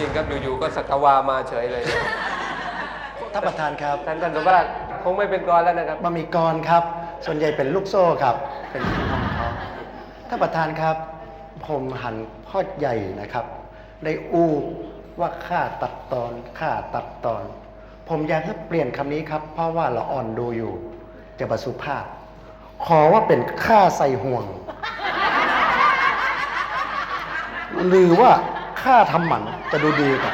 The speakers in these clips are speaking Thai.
ริงๆครับอยู่ๆก็สัตวามาเฉยเลยท่านประธานครับท่านท่านสมบัติคงไม่เป็นกรแล้วนะครับบะหมี่กรครับ ส่วนใหญ่เป็นลูกโซ่ครับ เป็นพี่น้องเขาท่านประธานครับ ผมหันพ่อใหญ่นะครับ ได้อู้ว่าค่าตัดตอนค่าตัดตอน ผมอยากให้เปลี่ยนคำนี้ครับ เพราะว่าเราอ่อนดูอยู่ จะประสุภาพ ขอว่าเป็นค่าใส่ห่วง หรือว่า ค่าทำหมันจะดูดีกว่า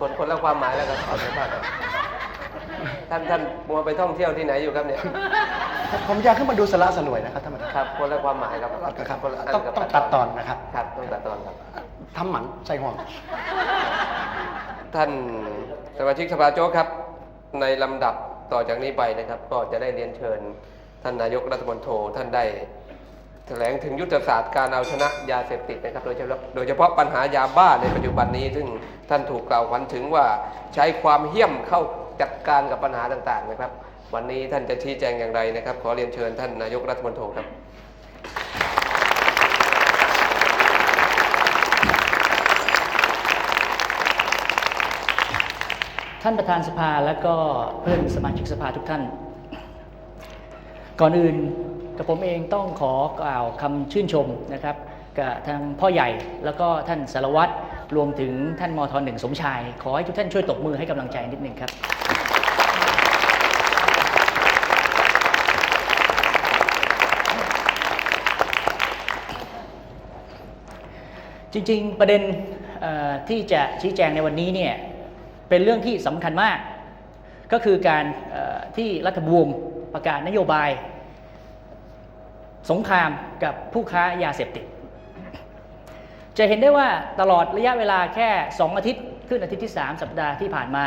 คนคนละความหมายแล้วครับขอสัมภาษณ์ครับท่านท่านมัวไปท่องเที่ยวที่ไหนอยู่ครับเนี่ย ผมอยากให้มันดูสละสลวยนะครับท่านประธานครับ คนละความหมายครับครับคนละนต้องกับต้องตัดตอนนะครับครับต้องตัดตอนครับ ทำหมันใส่ห่วง ท่านสมาชิกสภาโจ๊กครับ ในลำดับต่อจากนี้ไปนะครับ ก็จะได้เรียนเชิญ ท่านนายกรัฐมนตรีท่านได้แถลงถึงยุทธศาสตร์การเอาชนะยาเสพติดนะครับโดยเฉพาะโดยเฉพาะปัญหายาบ้าในปัจจุบันนี้ ซึ่งท่านถูกกล่าวขวัญถึงว่าใช้ความเหี้ยมเข้าจัดการกับปัญหาต่างๆนะครับ วันนี้ท่านจะชี้แจงอย่างไรนะครับ ขอเรียนเชิญท่านนายกรัฐมนตรีครับ ท่านประธานสภาและก็เพื่อนสมาชิกสภาทุกท่าน ก่อนอื่น กับผมเองต้องขอกล่าวคำชื่นชมนะครับกับทางพ่อใหญ่แล้วก็ท่านสารวัตรรวมถึงท่านมทหนึ่งสมชาย ขอให้ทุกท่านช่วยตบมือให้กำลังใจนิดหนึ่งครับจริงๆ ประเด็นที่จะชี้แจงในวันนี้เนี่ยเป็นเรื่องที่สำคัญมาก ก็คือการที่รัฐบวมประกาศนโยบาย สงครามกับผู้ค้ายาเสพติด จะเห็นได้ว่าตลอดระยะเวลาแค่ 2 อาทิตย์ขึ้นอาทิตย์ที่ 3 สัปดาห์ที่ผ่านมา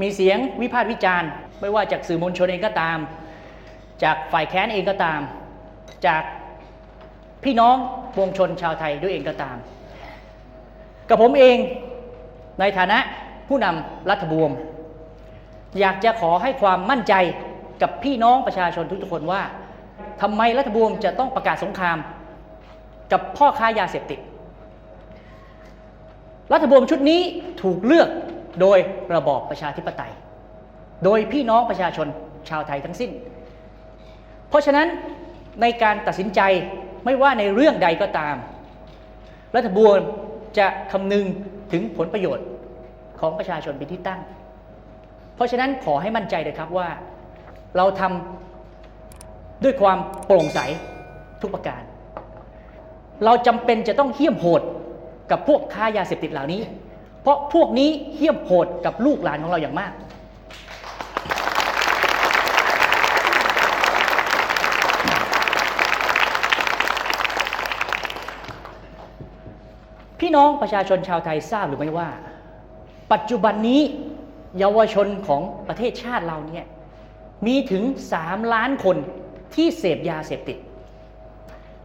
มีเสียงวิพากษ์วิจารณ์ ไม่ว่าจากสื่อมวลชนเองก็ตาม จากฝ่ายแค้นเองก็ตาม จากพี่น้องปวงชนชาวไทยด้วยเองก็ตาม กับผมเองในฐานะผู้นำรัฐบวม อยากจะขอให้ความมั่นใจกับพี่น้องประชาชนทุกๆคนว่า ทำไมรัฐบวมจะต้องประกาศสงคราม กับพ่อค้ายาเสพติด รัฐบวมชุดนี้ถูกเลือกโดยระบอบประชาธิปไตย โดยพี่น้องประชาชนชาวไทยทั้งสิ้น เพราะฉะนั้นในการตัดสินใจไม่ว่าในเรื่องใดก็ตาม รัฐบวลจะคำนึงถึงผลประโยชน์ของประชาชนเป็นที่ตั้ง เพราะฉะนั้นขอให้มั่นใจเลยครับว่า เราทำ ด้วยความโปร่งใสทุกประการ เราจำเป็นจะต้องเหี้ยมโหดกับพวกค้ายาเสพติดเหล่านี้ เพราะพวกนี้เหี้ยมโหดกับลูกหลานของเราอย่างมาก พี่น้องประชาชนชาวไทยทราบหรือไม่ว่า ปัจจุบันนี้เยาวชนของประเทศชาติเราเนี่ยมีถึง 3 ล้านคน ที่เสพยาเสพติด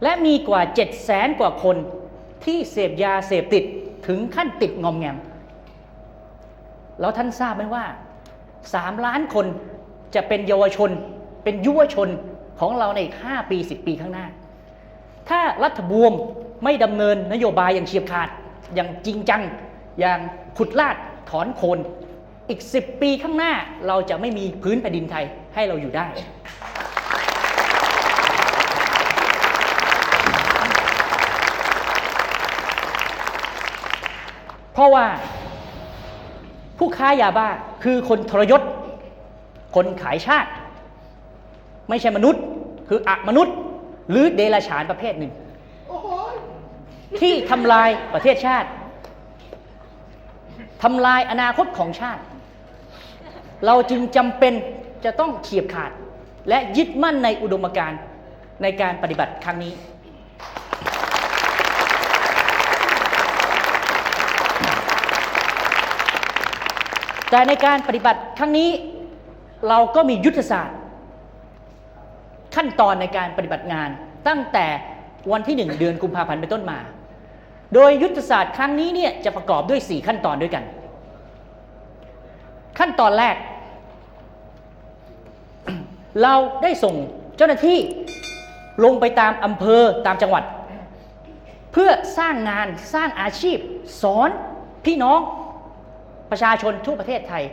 และมีกว่า7 0 0แสนกว่าคนที่เสพยาเสพติดถึงขั้นติดงอมแงม แล้วท่านทราบไหมว่า3ล้านคนจะเป็นเยาวชน เป็นยุวชนของเราในอีก5ปี 10 ปีข้างหน้า ถ้ารัฐบวมไม่ดำเนินนโยบายอย่างเฉียบขาด อย่างจริงจัง อย่างขุดลาดถอนโคน อีก 10 ปีข้างหน้าเราจะไม่มีพื้นแผ่นดินไทยให้เราอยู่ได้ เพราะว่าผู้ค้ายาบ้าคือคนทรยศ คนขายชาติ ไม่ใช่มนุษย์ คืออะมนุษย์ หรือเดรัจฉานประเภทหนึ่ง ที่ทำลายประเทศชาติทำลายอนาคตของชาติ เราจึงจำเป็นจะต้องเฉียบขาด และยึดมั่นในอุดมการณ์ในการปฏิบัติครั้งนี้ แต่ในการปฏิบัติครั้งนี้เราก็มียุทธศาสตร์ ขั้นตอนในการปฏิบัติงาน ตั้งแต่วันที่ 1 เดือนกุมภาพันธ์เป็นต้นมา โดยยุทธศาสตร์ครั้งนี้เนี่ยจะประกอบด้วย 4 ขั้นตอนด้วยกัน ขั้นตอนแรก เราได้ส่งเจ้าหน้าที่ลงไปตามอำเภอตามจังหวัด เพื่อสร้างงานสร้างอาชีพ สอนพี่น้อง ประชาชนทั่วประเทศไทย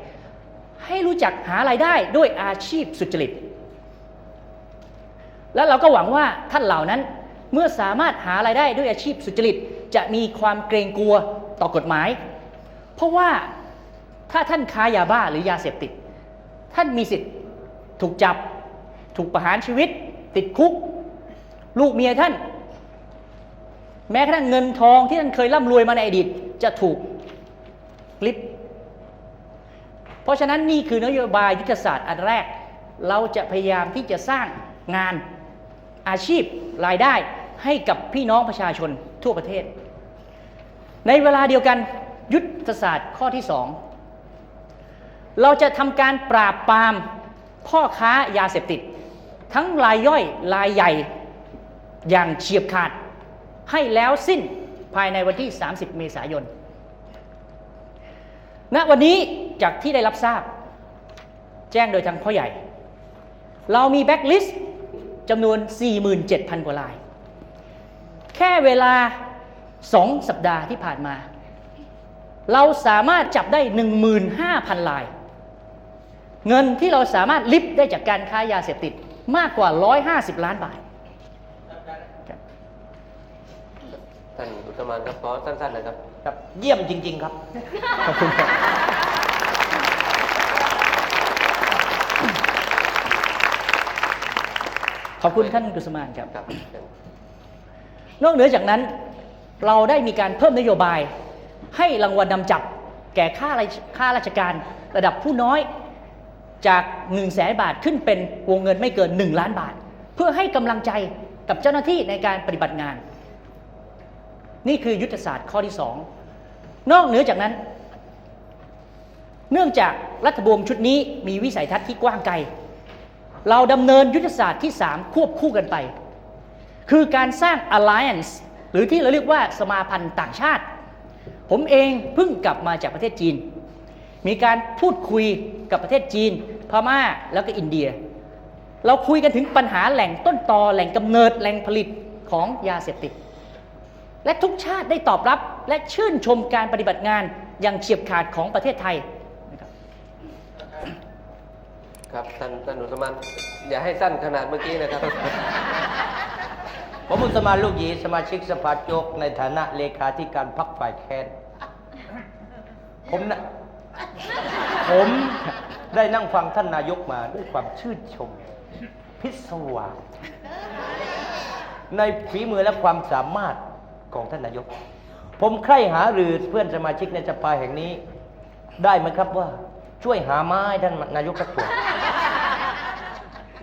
ให้รู้จักหารายได้ด้วยอาชีพสุจริต และเราก็หวังว่าท่านเหล่านั้นเมื่อสามารถหารายได้ด้วยอาชีพสุจริต จะมีความเกรงกลัวต่อกฎหมาย เพราะว่าถ้าท่านค้ายาบ้าหรือยาเสพติด ท่านมีสิทธิ์ถูกจับ ถูกประหารชีวิต ติดคุก ลูกเมียท่าน แม้กระทั่งเงินทองที่ท่านเคยร่ำรวยมาในอดีตจะถูกลิบ ราะฉะนั้นนี่คือนโยบายยุทธศาสตร์อันแรก เราจะพยายามที่จะสร้างงานอาชีพรายได้ให้กับพี่น้องประชาชนทั่วประเทศ ในเวลาเดียวกันยุทธศาสตร์ข้อที่สองเราจะทำการปราบปรามพ่อค้ายาเสพติด ทั้งรายย่อยรายใหญ่อย่างเฉียบขาด ให้แล้วสิ้นภายในวันที่ 30 เมษายน ณ วันนี้ จากที่ได้รับทราบ แจ้งโดยทางพ่อใหญ่ เรามีแบ็กลิสต์จำนวน 47,000 กว่าราย แค่เวลา 2 สัปดาห์ที่ผ่านมา เราสามารถจับได้ 15,000 ลาย เงินที่เราสามารถลิฟต์ได้จากการค้ายาเสพติดมากกว่า 150 ล้านบาทท่านอุตมานครับขอสั้นๆนะครับ ครับ เยี่ยมจริง ๆ ครับ ขอบคุณครับ ขอบคุณท่านกุสมานครับครับ นอกเหนือจากนั้นเราได้มีการเพิ่มนโยบาย ให้รางวัลนำจับแก่ข้าราชข้าราชการระดับผู้น้อยจาก1นึ่งแสนบาทขึ้นเป็นวงเงินไม่เกิน 1 ล้านบาท เพื่อให้กำลังใจกับเจ้าหน้าที่ในการปฏิบัติงาน นี่คือยุทธศาสตร์ข้อที่ 2 นอกเหนือจากนั้น เนื่องจากรัฐบวมชุดนี้มีวิสัยทัศน์ที่กว้างไกล เราดำเนินยุทธศาสตร์ที่ 3 ควบคู่กันไป คือการสร้าง alliance หรือที่เราเรียกว่าสมาพันธ์ต่างชาติ ผมเองเพิ่งกลับมาจากประเทศจีน มีการพูดคุยกับประเทศจีน พม่าแล้วก็อินเดีย เราคุยกันถึงปัญหาแหล่งต้นตอแหล่งกำเนิดแหล่งผลิตของยาเสพติด และทุกชาติได้ตอบรับและชื่นชมการปฏิบัติงานอย่างเฉียบขาดของประเทศไทย ครับท่านท่านอุตมานอย่าให้สั้นขนาดเมื่อกี้นะครับ ผมมุสมานลูกหยีสมาชิกสภาโจกในฐานะเลขาธิการพักฝ่ายแคนผมนะผมได้นั่งฟังท่านนายกมาด้วยความชื่นชม พิศวาสในฝีมือและความสามารถของท่านนายก ผมใคร่หารือเพื่อนสมาชิกในสภาแห่งนี้ ได้ไหมครับว่าช่วยหาไม้ท่านนายกสักตัว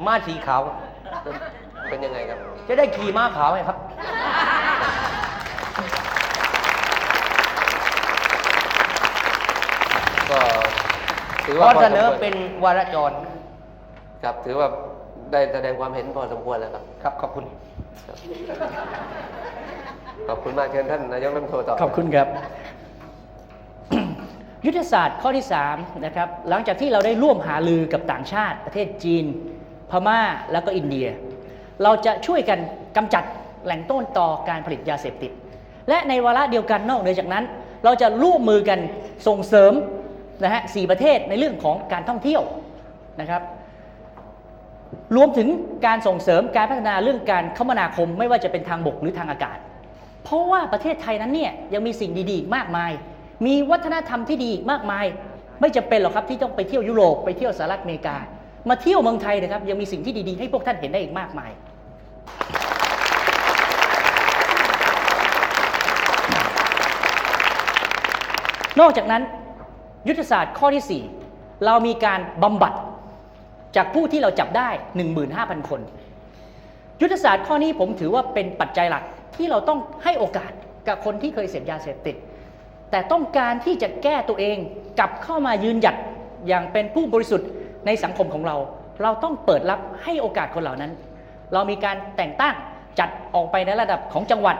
ม้าสีขาว เป็นยังไงครับ จะได้ขี่ม้าขาวไหมครับ ก็ถือขว่าอพอเสสมนอควรเป็นวาระจรครับถือว่าได้แสดงความเห็นพอสมควรแล้วครับ ครับ ขอบคุณ ขอบคุณมากเชิญท่านนายกรัฐมนตรีต่อ ขอบคุณครับ ยุทธศาสตร์ข้อที่3นะครับหลังจากที่เราได้ร่วมหาลือกับต่างชาติ ประเทศจีน พม่าแล้วก็อินเดีย เราจะช่วยกันกำจัดแหล่งต้นต่อการผลิตยาเสพติด และในวาระเดียวกันนอกเหนือจากนั้น เราจะร่วมมือกันส่งเสริมนะฮะสี่ประเทศในเรื่องของการท่องเที่ยวนะครับรวมถึงการส่งเสริมการพัฒนาเรื่องการคมนาคมไม่ว่าจะเป็นทางบกหรือทางอากาศ เพราะว่าประเทศไทยนั้นเนี่ยยังมีสิ่งดีๆ มากมาย มีวัฒนธรรมที่ดีมากมาย ไม่จำเป็นหรอกครับที่ต้องไปเที่ยวยุโรปไปเที่ยวสหรัฐอเมริกา มาเที่ยวเมืองไทยนะครับ ยังมีสิ่งที่ดีๆ ให้พวกท่านเห็นได้อีกมากมายนอกจากนั้นยุทธศาสตร์ข้อที่ 4 เรามีการบำบัดจากผู้ที่เราจับได้ 15,000 คน ยุทธศาสตร์ข้อนี้ผมถือว่าเป็นปัจจัยหลักที่เราต้องให้โอกาสกับคนที่เคยเสพยาเสพติด แต่ต้องการที่จะแก้ตัวเองกลับเข้ามายืนหยัดอย่างเป็นผู้บริสุทธิ์ ในสังคมของเรา เราต้องเปิดรับให้โอกาสคนเหล่านั้น เรามีการแต่งตั้งจัดออกไปในระดับของจังหวัด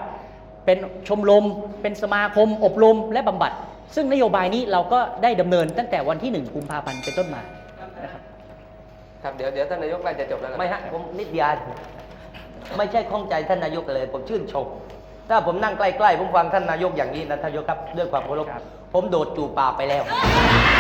เป็นชมรมเป็นสมาคม อบรมและบำบัด ซึ่งนโยบายนี้เราก็ได้ดำเนินตั้งแต่วันที่ 1 กุมภาพันธ์เป็นต้นมานะครับครับเดี๋ยวเดี๋ยวท่านนายกใกล้จะจบแล้วครับไม่ฮะผมนิดเดียวไม่ใช่ข้องใจท่านนายกเลย ผมชื่นชมถ้าผมนั่งใกล้ๆผมฟังท่านนายกอย่างนี้นะท่านนายกครับด้วยความเคารพครับผมโดดจูบปากไปแล้วค